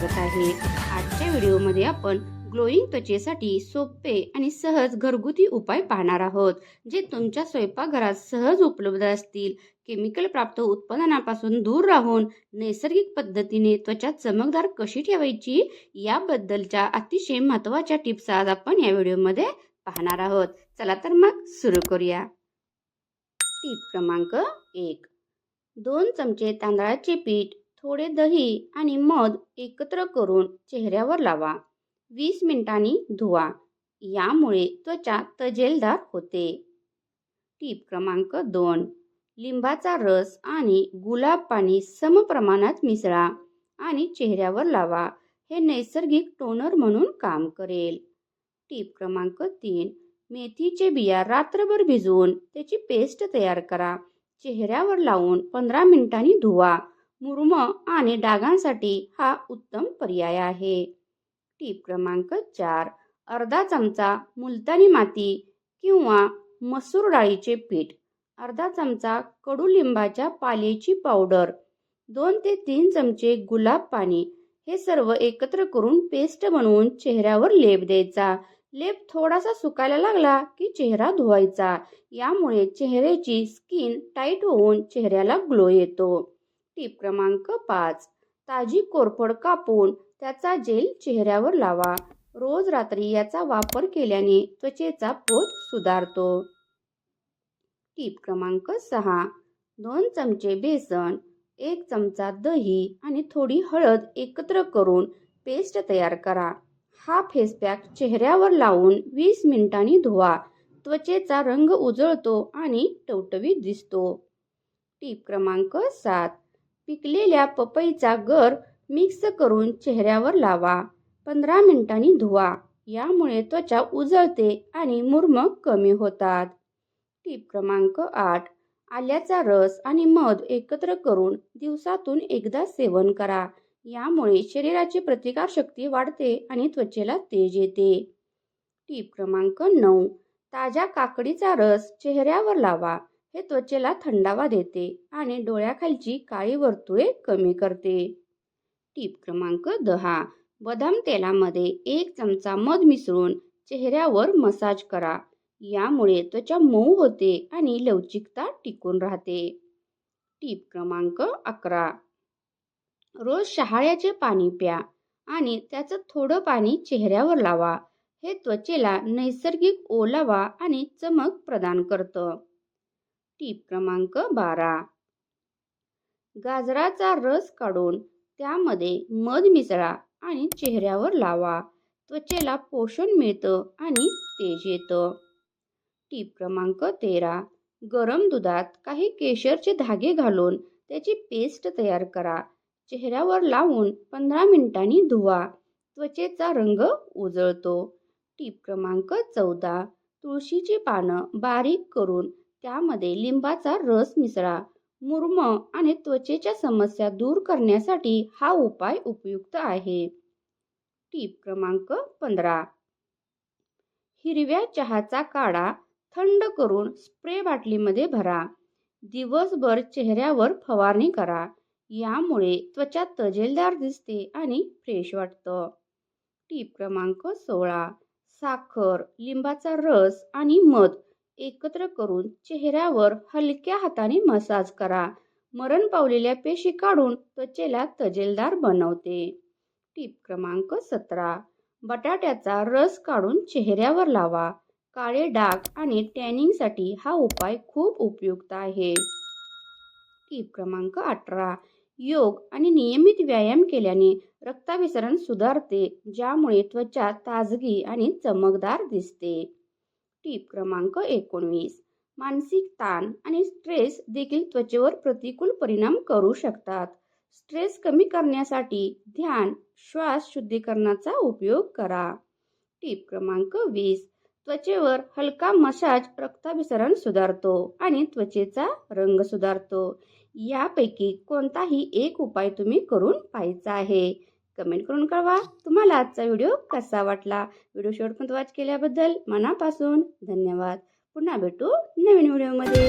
स्वागत आहे. आजच्या व्हिडिओमध्ये आपण ग्लोईंग त्वचेसाठी सोपे आणि सहज घरगुती उपाय पाहणार आहोत जे तुमच्या स्वयंपाकघरात सहज उपलब्ध असतील. केमिकल प्राप्त उत्पादनापासून दूर राहून नैसर्गिक पद्धतीने त्वचा चमकदार कशी ठेवायची याबद्दलच्या अतिशय महत्त्वाच्या टिप्स आज आपण या व्हिडिओमध्ये पाहणार आहोत. चला तर मग सुरू करूया. टीप क्रमांक एक. दोन चमचे तांदळाचे पीठ थोडे दही आणि मध एकत्र करून चेहऱ्यावर लावा. वीस मिनिटांनी धुवा. यामुळे त्वचा तजेलदार होते. टीप क्रमांक दोन. लिंबाचा रस आणि गुलाब पाणी समप्रमाणात मिसळा आणि चेहऱ्यावर लावा. हे नैसर्गिक टोनर म्हणून काम करेल. टीप क्रमांक तीन. मेथीचे बिया रात्रभर भिजवून त्याची पेस्ट तयार करा. चेहऱ्यावर लावून पंधरा मिनिटांनी धुवा. मुरुम आणि डागांसाठी हा उत्तम पर्याय आहे. टीप क्रमांक चार अर्धा चमचा मुलतानी माती किंवा मसूर डाळीचे पीठ अर्धा चमचा कडुलिंबाच्या पालेची पावडर दोन ते तीन चमचे गुलाब पाणी हे सर्व एकत्र करून पेस्ट बनवून चेहऱ्यावर लेप द्यायचा. लेप थोडासा सुकायला लागला की चेहरा धुवायचा. यामुळे चेहऱ्याची स्किन टाईट होऊन चेहऱ्याला ग्लो येतो. टीप क्रमांक पाच. ताजी कोरफड कापून त्याचा जेल चेहऱ्यावर लावा. रोज रात्री याचा वापर केल्याने त्वचेचा पोत सुधारतो. टीप क्रमांक सहा. दोन चमचे बेसन एक चमचा दही आणि थोडी हळद एकत्र करून पेस्ट तयार करा. हा फेस पॅक चेहऱ्यावर लावून वीस मिनिटांनी धुवा. त्वचेचा रंग उजळतो आणि टवटवीत दिसतो. टीप क्रमांक सात. पिकलेल्या पपईचा गर मिक्स करून चेहऱ्यावर लावा. पंधरा मिनिटांनी धुवा. यामुळे त्वचा उजळते आणि मुरम कमी होतात. टीप क्रमांक आठ. आल्याचा रस आणि मध एकत्र करून दिवसातून एकदा सेवन करा. यामुळे शरीराची प्रतिकारशक्ती वाढते आणि त्वचेला तेज येते. टीप क्रमांक नऊ. ताज्या काकडीचा रस चेहऱ्यावर लावा. हे त्वचेला थंडावा देते. आणि डोळ्याखालची काळी वर्तुळे कमी करते. टीप क्रमांक दहा. बदाम तेलामध्ये एक चमचा मध मिसळून चेहऱ्यावर मसाज करा. यामुळे त्वचा मऊ होते आणि लवचिकता टिकून राहते. टीप क्रमांक अकरा. रोज शहाळ्याचे पाणी प्या आणि त्याचं थोडं पाणी चेहऱ्यावर लावा. हे त्वचेला नैसर्गिक ओलावा आणि चमक प्रदान करतं. टीप क्रमांक बारा. गाजराचा रस काढून त्यामध्ये मध मिसळा आणि चेहऱ्यावर लावा. त्वचेला पोषण मिळतं आणि तेज येतं. टीप क्रमांक तेरा. गरम दुधात काही केशरचे धागे घालून त्याची पेस्ट तयार करा. चेहऱ्यावर लावून पंधरा मिनिटांनी धुवा. त्वचेचा रंग उजळतो. टीप क्रमांक चौदा. तुळशीची पानं बारीक करून त्यामध्ये लिंबाचा रस मिसळा. मुर्म आणि त्वचेच्या समस्या दूर करण्यासाठी हा उपाय उपयुक्त आहे. टीप क्रमांक पंधरा. हिरव्या चहाचा काढा थंड करून स्प्रे बाटलीमध्ये भरा. दिवसभर चेहऱ्यावर फवारणी करा. यामुळे त्वचा तजेलदार दिसते आणि फ्रेश वाटतं. टीप क्रमांक सोळा. साखर लिंबाचा रस आणि मध एकत्र करून चेहऱ्यावर हलक्या हाताने मसाज करा. मरण पावलेल्या पेशी काढून त्वचेला तजेलदार बनवते. टीप क्रमांक सतरा. बटाट्याचा रस काढून चेहऱ्यावर लावा. काळे डाग आणि टॅनिंगसाठी हा उपाय खूप उपयुक्त आहे. टीप क्रमांक अठरा. योग आणि नियमित व्यायाम केल्याने रक्ताभिसरण सुधारते ज्यामुळे त्वचा ताजगी आणि चमकदार दिसते. टीप क्रमांक एकोणवीस. मानसिक ताण आणि स्ट्रेस देखील त्वचेवर प्रतिकूल परिणाम करू शकतात. स्ट्रेस कमी करण्यासाठी ध्यान श्वास शुद्धीकरणाचा उपयोग करा. टीप क्रमांक वीस. त्वचेवर हलका मसाज रक्ताभिसरण सुधारतो आणि त्वचेचा रंग सुधारतो. यापैकी कोणताही एक उपाय तुम्ही करून पाहायचा आहे. कमेंट करून कळवा. तुम्हाला आजचा व्हिडिओ कसा वाटला? व्हिडिओ शेवटपर्यंत वॉच केल्याबद्दल मनापासून धन्यवाद. पुन्हा भेटू नवीन व्हिडिओमध्ये.